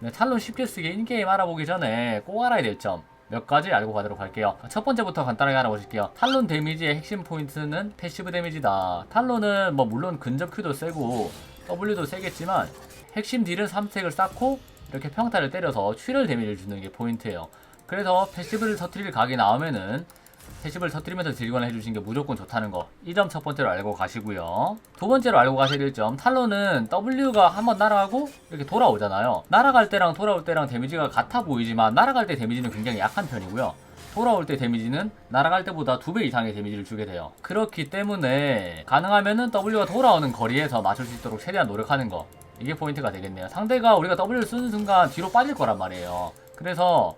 네, 탈론 쉽게 쓰기 인게임 알아보기 전에 꼭 알아야 될 점 몇 가지 알고 가도록 할게요. 첫 번째부터 간단하게 알아보실게요. 탈론 데미지의 핵심 포인트는 패시브 데미지다. 탈론은 뭐 물론 근접 Q도 세고 W도 세겠지만 핵심 딜은 3스택을 쌓고 이렇게 평타를 때려서 출혈 데미지를 주는 게 포인트예요. 그래서 패시브를 터트릴 각이 나오면은 패시브를 터트리면서 딜관을 해주신 게 무조건 좋다는 거. 이 점 첫 번째로 알고 가시고요. 두 번째로 알고 가셔야 될 점. 탈론은 W가 한번 날아가고 이렇게 돌아오잖아요. 날아갈 때랑 돌아올 때랑 데미지가 같아 보이지만 날아갈 때 데미지는 굉장히 약한 편이고요. 돌아올 때 데미지는 날아갈 때보다 두 배 이상의 데미지를 주게 돼요. 그렇기 때문에 가능하면은 W가 돌아오는 거리에서 맞출 수 있도록 최대한 노력하는 거. 이게 포인트가 되겠네요. 상대가 우리가 W를 쓰는 순간 뒤로 빠질 거란 말이에요. 그래서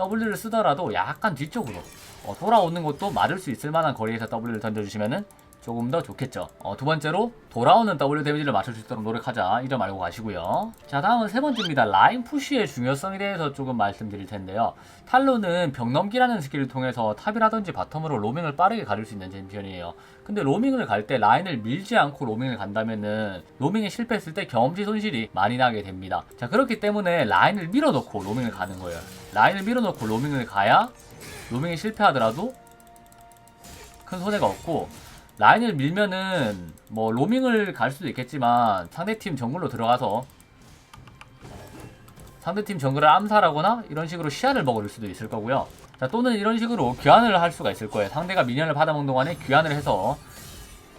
W를 쓰더라도 약간 뒤쪽으로 어, 돌아오는 것도 맞을 수 있을 만한 거리에서 W를 던져주시면은 조금 더 좋겠죠. 어, 두 번째로 돌아오는 W 데미지를 맞출 수 있도록 노력하자. 이 점 알고 가시고요. 자, 다음은 세 번째입니다. 라인 푸시의 중요성에 대해서 조금 말씀드릴 텐데요. 탈로는 벽 넘기라는 스킬을 통해서 탑이라든지 바텀으로 로밍을 빠르게 가질 수 있는 챔피언이에요. 근데 로밍을 갈 때 라인을 밀지 않고 로밍을 간다면은 로밍에 실패했을 때 경험치 손실이 많이 나게 됩니다. 자, 그렇기 때문에 라인을 밀어놓고 로밍을 가는 거예요. 라인을 밀어놓고 로밍을 가야 로밍이 실패하더라도 큰 손해가 없고 라인을 밀면은 뭐 로밍을 갈 수도 있겠지만 상대팀 정글로 들어가서 상대팀 정글을 암살하거나 이런 식으로 시야를 먹을 수도 있을 거고요. 자, 또는 이런 식으로 귀환을 할 수가 있을 거예요. 상대가 미니언을 받아먹는 동안에 귀환을 해서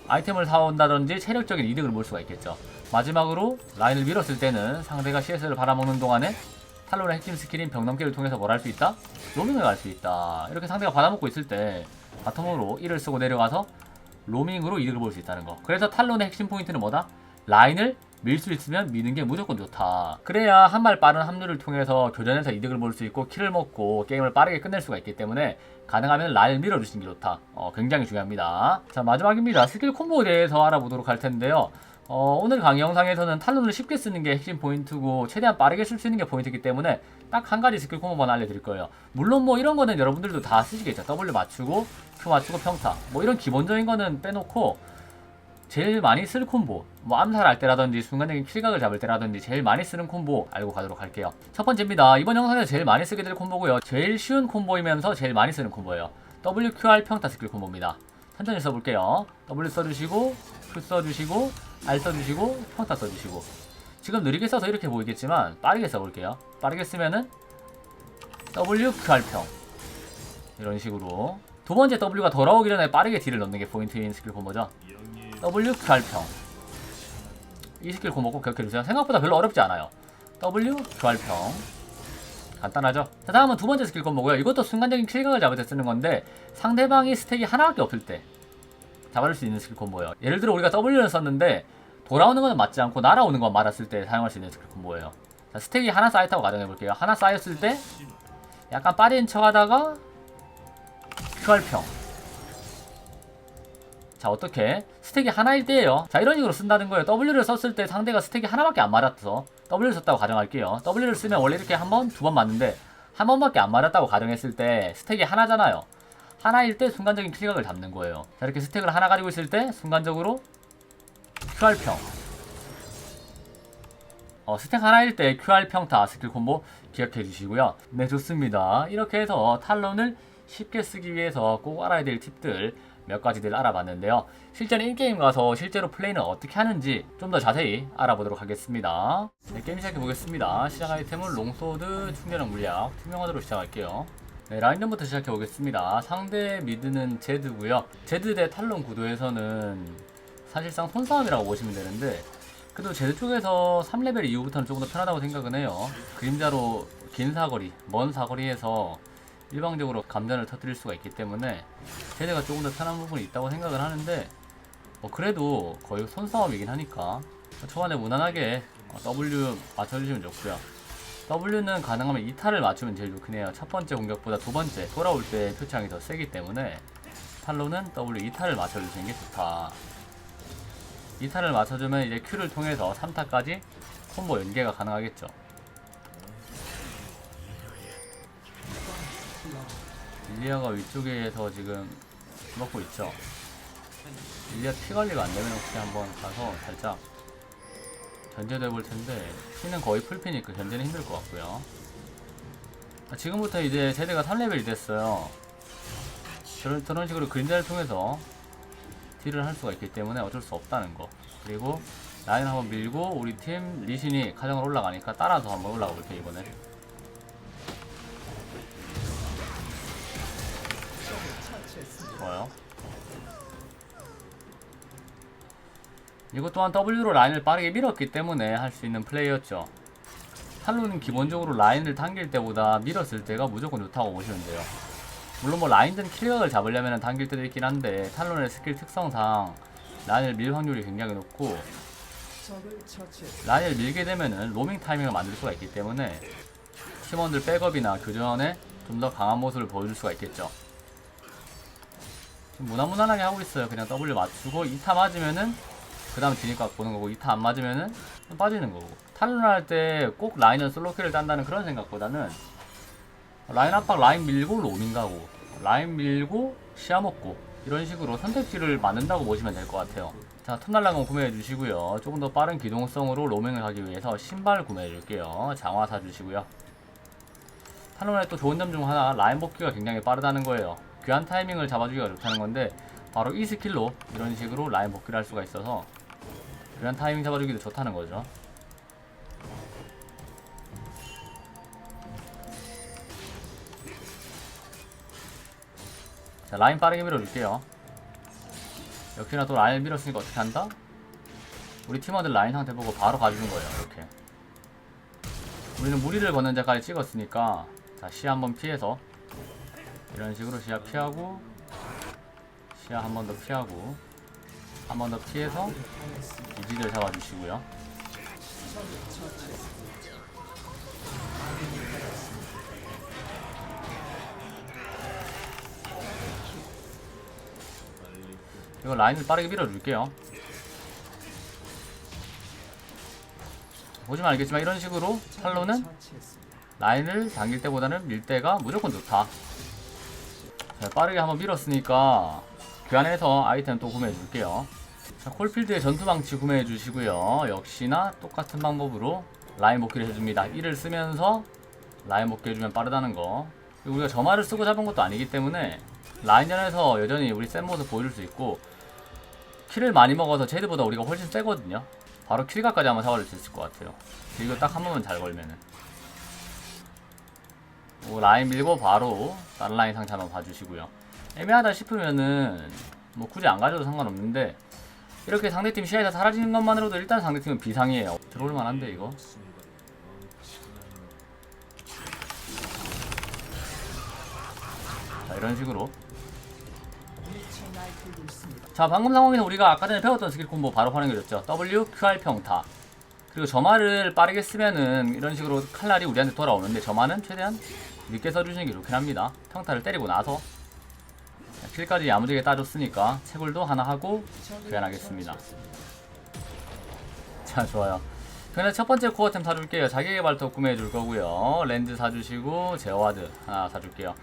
아이템을 사온다든지 체력적인 이득을 볼 수가 있겠죠. 마지막으로 라인을 밀었을 때는 상대가 CS를 받아먹는 동안에 탈론의 핵심 스킬인 벽넘기를 통해서 뭘 할 수 있다? 로밍을 갈 수 있다. 이렇게 상대가 받아먹고 있을 때 바텀으로 1을 쓰고 내려가서 로밍으로 이득을 볼 수 있다는 거. 그래서 탈론의 핵심 포인트는 뭐다? 라인을 밀 수 있으면 미는 게 무조건 좋다. 그래야 한 발 빠른 합류를 통해서 교전에서 이득을 볼 수 있고 킬을 먹고 게임을 빠르게 끝낼 수가 있기 때문에 가능하면 라인을 밀어주시는 게 좋다. 어, 굉장히 중요합니다. 자 마지막입니다. 스킬 콤보에 대해서 알아보도록 할 텐데요. 어, 오늘 강의 영상에서는 탈론을 쉽게 쓰는 게 핵심 포인트고 최대한 빠르게 쓸 수 있는 게 포인트이기 때문에 딱 한 가지 스킬 콤보만 알려드릴 거예요. 물론 뭐 이런 거는 여러분들도 다 쓰시겠죠. W 맞추고 Q 맞추고 평타 뭐 이런 기본적인 거는 빼놓고 제일 많이 쓸 콤보 뭐 암살할 때라든지 순간적인 킬각을 잡을 때라든지 제일 많이 쓰는 콤보 알고 가도록 할게요. 첫 번째입니다. 이번 영상에서 제일 많이 쓰게 될 콤보고요. 제일 쉬운 콤보이면서 제일 많이 쓰는 콤보예요. WQR 평타 스킬 콤보입니다. 천천히 써볼게요. W 써주시고 Q 써주시고 R 써주시고 평타 써주시고 지금 느리게 써서 이렇게 보이겠지만 빠르게 써볼게요. 빠르게 쓰면은 WQR평 이런 식으로 두 번째 W가 돌아오기 전에 빠르게 딜을 넣는 게 포인트인 스킬 콤보죠. WQR평 이 스킬 콤보 꼭 기억해주세요. 생각보다 별로 어렵지 않아요. WQR평 간단하죠? 자 다음은 두 번째 스킬 콤보고요. 이것도 순간적인 킬각을 잡을 때 쓰는 건데 상대방이 스택이 하나밖에 없을 때 잡아줄 수 있는 스킬 콤보예요. 예를 들어 우리가 W를 썼는데 돌아오는 거는 맞지 않고 날아오는 건 맞았을 때 사용할 수 있는 스킬 콤보예요. 자, 스택이 하나 쌓였다고 가정해 볼게요. 하나 쌓였을 때 약간 빠진 척 하다가 QR평 자 어떻게 스택이 하나일 때예요 자 이런 식으로 쓴다는 거예요 W를 썼을 때 상대가 스택이 하나밖에 안 맞았어 W를 썼다고 가정할게요 W를 쓰면 원래 이렇게 한 번, 두 번 맞는데 한 번밖에 안 맞았다고 가정했을 때 스택이 하나잖아요 하나일 때 순간적인 킬각을 잡는 거예요 자 이렇게 스택을 하나 가지고 있을 때 순간적으로 QR평 어, 스택 하나일 때 QR 평타 스킬 콤보 기억해 주시고요. 네, 좋습니다. 이렇게 해서 탈론을 쉽게 쓰기 위해서 꼭 알아야 될 팁들 몇 가지들 알아봤는데요. 실제로 인게임 가서 실제로 플레이는 어떻게 하는지 좀 더 자세히 알아보도록 하겠습니다. 네, 게임 시작해 보겠습니다. 시작 아이템은 롱소드, 충전형 물약, 투명화도로 시작할게요. 네, 라인전부터 시작해 보겠습니다. 상대 미드는 제드고요. 제드 대 탈론 구도에서는 사실상 손싸움이라고 보시면 되는데 그래도 제드 쪽에서 3레벨 이후부터는 조금 더 편하다고 생각은 해요. 그림자로 긴 사거리, 먼 사거리에서 일방적으로 감전을 터뜨릴 수가 있기 때문에 제드가 조금 더 편한 부분이 있다고 생각을 하는데 뭐 그래도 거의 손싸움이긴 하니까 초반에 무난하게 어, W 맞춰주시면 좋고요. W는 가능하면 2타를 맞추면 제일 좋긴 해요. 첫 번째 공격보다 두 번째 돌아올 때 표창이 더 세기 때문에 탈로는 W 2타를 맞춰주시는 게 좋다. 2타를 맞춰주면 이제 Q를 통해서 3타까지 콤보 연계가 가능하겠죠. 릴리아가 위쪽에서 지금 먹고 있죠. 릴리아 피 관리가 안 되면 혹시 한번 가서 살짝 견제돼 볼 텐데 피는 거의 풀피니까 견제는 힘들 것 같고요. 아, 지금부터 이제 제드가 3레벨이 됐어요. 저런, 저런 식으로 그림자를 통해서 딜을 할 수가 있기 때문에 어쩔 수 없다는 거. 그리고 라인 한번 밀고 우리 팀 리신이 가정을 올라가니까 따라서 한번 올라가 볼게요 이번에. 좋아요. 이것 또한 W로 라인을 빠르게 밀었기 때문에 할 수 있는 플레이였죠. 탈론은 기본적으로 라인을 당길 때보다 밀었을 때가 무조건 좋다고 보시면 돼요. 물론 뭐 라인든 킬각을 잡으려면 당길 때도 있긴 한데 탈론의 스킬 특성상 라인을 밀 확률이 굉장히 높고 라인을 밀게 되면은 로밍 타이밍을 만들 수가 있기 때문에 팀원들 백업이나 교전에 좀 더 강한 모습을 보여줄 수가 있겠죠. 무난무난하게 하고 있어요. 그냥 W 맞추고 2타 맞으면은 그 다음 진입각 보는 거고 2타 안 맞으면은 좀 빠지는 거고. 탈론 할때 꼭 라인을 솔로킬을 딴다는 그런 생각보다는 라인 압박 라인 밀고 로밍 가고 라인 밀고 시야 먹고 이런 식으로 선택지를 만든다고 보시면 될 것 같아요. 자 톱날라건 구매해 주시고요. 조금 더 빠른 기동성으로 로밍을 하기 위해서 신발 구매해 줄게요. 장화 사 주시고요. 탈론의 또 좋은 점 중 하나 라인 복귀가 굉장히 빠르다는 거예요. 귀한 타이밍을 잡아주기가 좋다는 건데 바로 이 스킬로 이런 식으로 라인 복귀를 할 수가 있어서 귀한 타이밍 잡아주기도 좋다는 거죠. 자 라인 빠르게 밀어줄게요. 역시나 또 라인을 밀었으니까 어떻게 한다? 우리 팀원들 라인 상태 보고 바로 가주는 거예요 이렇게. 우리는 무리를 걷는 자까지 찍었으니까 자 시야 한번 피해서. 이런 식으로 시야 피하고 시야 한 번 더 피하고 한 번 더 피해서 이지를 잡아주시고요 이거 라인을 빠르게 밀어줄게요. 보시면 알겠지만 이런 식으로 탈로는 라인을 당길 때보다는 밀 때가 무조건 좋다. 자, 빠르게 한번 밀었으니까 교환해서 아이템 또 구매해 줄게요. 자, 콜필드의 전투방치 구매해 주시고요. 역시나 똑같은 방법으로 라인 복귀를 해줍니다. 이를 쓰면서 라인 복귀 해주면 빠르다는 거. 우리가 점화를 쓰고 잡은 것도 아니기 때문에 라인전에서 여전히 우리 센 모습 보여줄 수 있고 킬을 많이 먹어서 제드보다 우리가 훨씬 세거든요. 바로 킬각까지 한번 잡아줄 수 있을 것 같아요. 이거 딱 한 번만 잘 걸면은. 오, 라인 밀고 바로 다른 라인 한번 봐주시고요. 애매하다 싶으면은 뭐 굳이 안 가져도 상관없는데 이렇게 상대팀 시야에서 사라지는 것만으로도 일단 상대팀은 비상이에요. 들어올 만한데 이거. 자 이런 식으로. 자 방금 상황에서 우리가 아까 전에 배웠던 스킬 콤보 바로 활용해줬죠. W, QR 평타. 그리고 점화를 빠르게 쓰면은 이런 식으로 칼날이 우리한테 돌아오는데 점화는 최대한 늦게 써주시는 게 좋긴 합니다. 평타를 때리고 나서 자, 킬까지 야무지게 따줬으니까 채굴도 하나 하고 교환하겠습니다. 자 좋아요. 그냥 첫 번째 코어템 사줄게요. 자기개발톱 구매해줄 거고요. 렌즈 사주시고 제어와드 하나 사줄게요.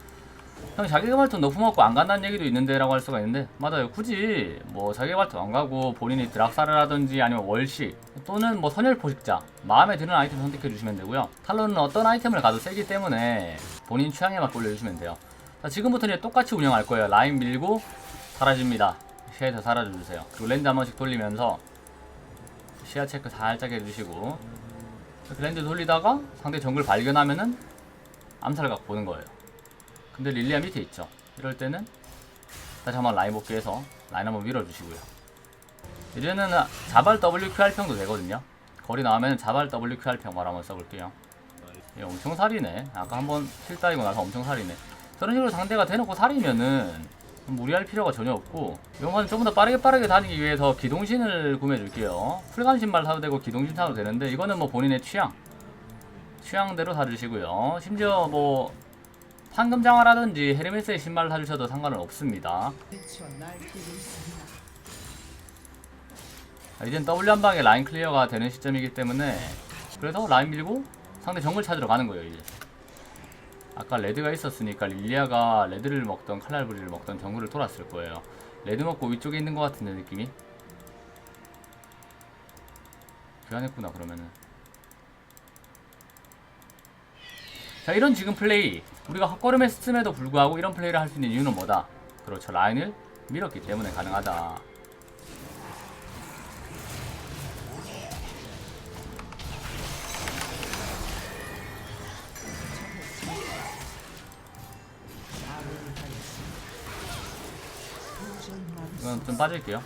형 자기개발톱 먹고 안 간다는 얘기도 있는데 라고 할 수가 있는데 맞아요. 굳이 뭐 자기개발톱 안 가고 본인이 드락사를 하든지 아니면 월시 또는 뭐 선열 포식자 마음에 드는 아이템 선택해 주시면 되고요. 탈론은 어떤 아이템을 가도 세기 때문에 본인 취향에 맞게 올려주시면 돼요 자, 지금부터는 똑같이 운영할 거예요 라인 밀고 사라집니다 시야에서 사라져주세요 그리고 랜드 한 번씩 돌리면서 시야 체크 살짝 해주시고 랜드 돌리다가 상대 정글 발견하면은 암살각 보는 거예요 근데 릴리아 밑에 있죠. 이럴 때는 다시 한번 라인 복귀해서 라인 한번 밀어주시고요. 이제는 자발 WQR평도 되거든요. 거리 나오면 자발 WQR평 말 한번 써볼게요. 예, 엄청 살이네. 아까 한번 킬 따이고 나서 엄청 살이네. 저런 식으로 상대가 대놓고 살이면은 무리할 필요가 전혀 없고 이런 거는 조금 더 빠르게 빠르게 다니기 위해서 기동신을 구매해 줄게요. 풀감 신발 사도 되고 기동신 사도 되는데 이거는 뭐 본인의 취향 취향대로 사주시고요. 심지어 뭐 황금 장화라든지 헤르메스의 신발을 사주셔도 상관은 없습니다. 자, 이젠 W 한 방에 라인 클리어가 되는 시점이기 때문에 그래서 라인 밀고 상대 정글 찾으러 가는 거예요 이제. 아까 레드가 있었으니까 릴리아가 레드를 먹던 칼날부리를 먹던 정글을 돌았을 거예요. 레드 먹고 위쪽에 있는 것 같은데 느낌이? 교환했구나 그러면은. 자 이런 지금 플레이 우리가 헛걸음했음에도 불구하고 이런 플레이를 할 수 있는 이유는 뭐다? 그렇죠 라인을 밀었기 때문에 가능하다. 이건 좀 빠질게요.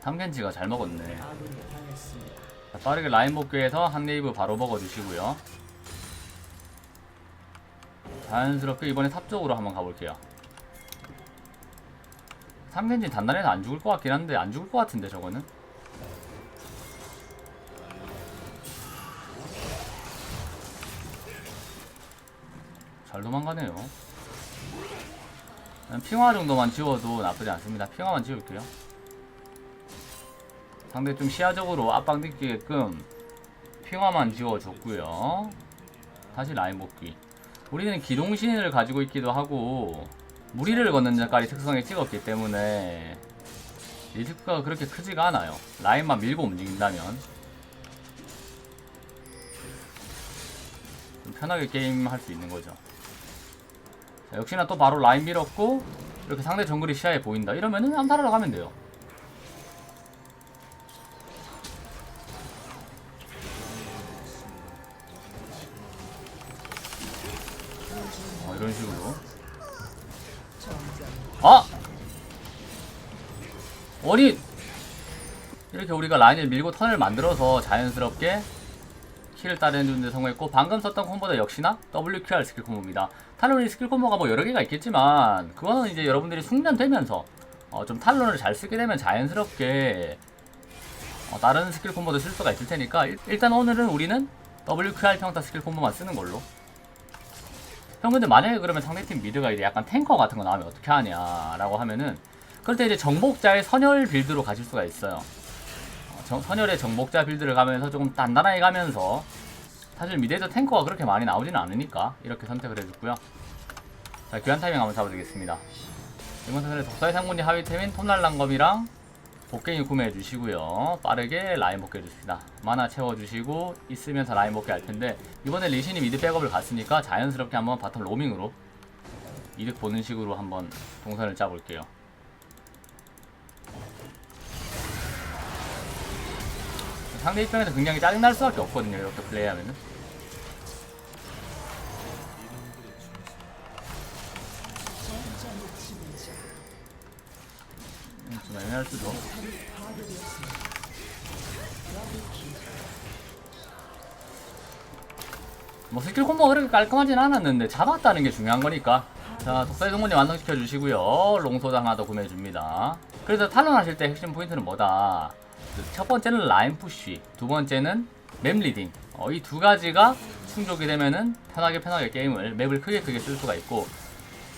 삼겐지가 잘 먹었네. 자, 빠르게 라인 복귀해서 한 네이브 바로 먹어주시고요. 자연스럽게 이번에 탑 쪽으로 한번 가볼게요. 삼겐지 단단해서 안 죽을 것 같긴 한데 안 죽을 것 같은데 저거는. 잘 도망가네요. 핑화 정도만 지워도 나쁘지 않습니다. 핑화만 지울게요. 상대 좀 시야적으로 압박 느끼게끔 핑화만 지워줬고요. 다시 라인 복귀. 우리는 기동신을 가지고 있기도 하고 무리를 걷는 작가리 특성에 찍었기 때문에 리스크가 그렇게 크지가 않아요. 라인만 밀고 움직인다면 좀 편하게 게임 할 수 있는 거죠. 자, 역시나 또 바로 라인 밀었고 이렇게 상대 정글이 시야에 보인다. 이러면은 암살하러 가면 돼요. 어, 이런 식으로. 아! 아니 이렇게 우리가 라인을 밀고 턴을 만들어서 자연스럽게 킬을 따내는 데 성공했고 방금 썼던 콤보도 역시나 WQR 스킬 콤보입니다. 탈론이 스킬 콤보가 뭐 여러 개가 있겠지만 그거는 이제 여러분들이 숙련되면서 어, 좀 탈론을 잘 쓰게 되면 자연스럽게 어, 다른 스킬 콤보도 쓸 수가 있을 테니까 일, 일단 오늘은 우리는 WQR 평타 스킬 콤보만 쓰는 걸로 형 근데 만약에 그러면 상대팀 미드가 이제 약간 탱커 같은 거 나오면 어떻게 하냐라고 하면은 그럴 때 이제 정복자의 선열 빌드로 가실 수가 있어요. 어, 정- 선열의 정복자 빌드를 가면서 조금 단단하게 가면서 사실 미드에서 탱커가 그렇게 많이 나오지는 않으니까 이렇게 선택을 해줬고요. 자 교환 타이밍 한번 잡아주겠습니다. 이번 타선에 독사의 상군이 하위템인 톱날랑검이랑 복갱이 구매해 주시고요. 빠르게 라인 복귀해 주십니다. 만화 채워 주시고 있으면서 라인 복귀 할 텐데 이번에 리신이 미드 백업을 갔으니까 자연스럽게 한번 바텀 로밍으로 이득 보는 식으로 한번 동선을 짜볼게요. 상대 입장에서 굉장히 짜증날 수밖에 없거든요. 이렇게 플레이하면은. 음, 좀 애매할 수도. 뭐 스킬 콤보가 그렇게 깔끔하진 않았는데 잡았다는 게 중요한 거니까 자 독사의 동문님 완성시켜 주시고요 롱소드 하나 더 구매해 줍니다 그래서 탈론 하실 때 핵심 포인트는 뭐다 그 첫 번째는 라인 푸쉬 두 번째는 맵 리딩. 어, 이 두 가지가 충족이 되면은 편하게 편하게 게임을 맵을 크게 크게 쓸 수가 있고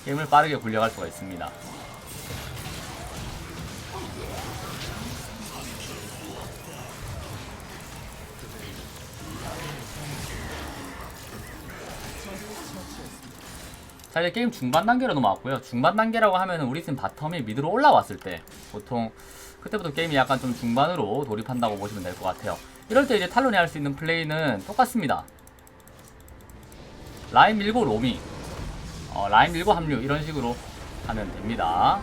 게임을 빠르게 굴려갈 수가 있습니다 자 이제 게임 중반 단계로 넘어왔고요. 중반 단계라고 하면은 우리 팀 바텀이 미드로 올라왔을 때 보통 그때부터 게임이 약간 좀 중반으로 돌입한다고 보시면 될 것 같아요. 이럴 때 이제 탈론이 할 수 있는 플레이는 똑같습니다. 라인 밀고 로밍, 어, 라인 밀고 합류 이런 식으로 하면 됩니다.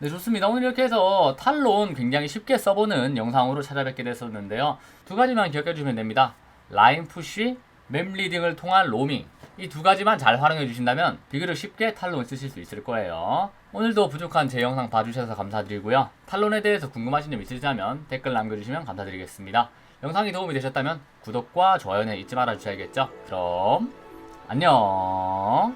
네 좋습니다. 오늘 이렇게 해서 탈론 굉장히 쉽게 써보는 영상으로 찾아뵙게 됐었는데요. 두 가지만 기억해 주시면 됩니다. 라인 푸쉬, 맵 리딩을 통한 로밍 이 두 가지만 잘 활용해 주신다면 비교적 쉽게 탈론 쓰실 수 있을 거예요. 오늘도 부족한 제 영상 봐주셔서 감사드리고요. 탈론에 대해서 궁금하신 점 있으시다면 댓글 남겨주시면 감사드리겠습니다. 영상이 도움이 되셨다면 구독과 좋아요는 잊지 말아 주셔야겠죠. 그럼 안녕.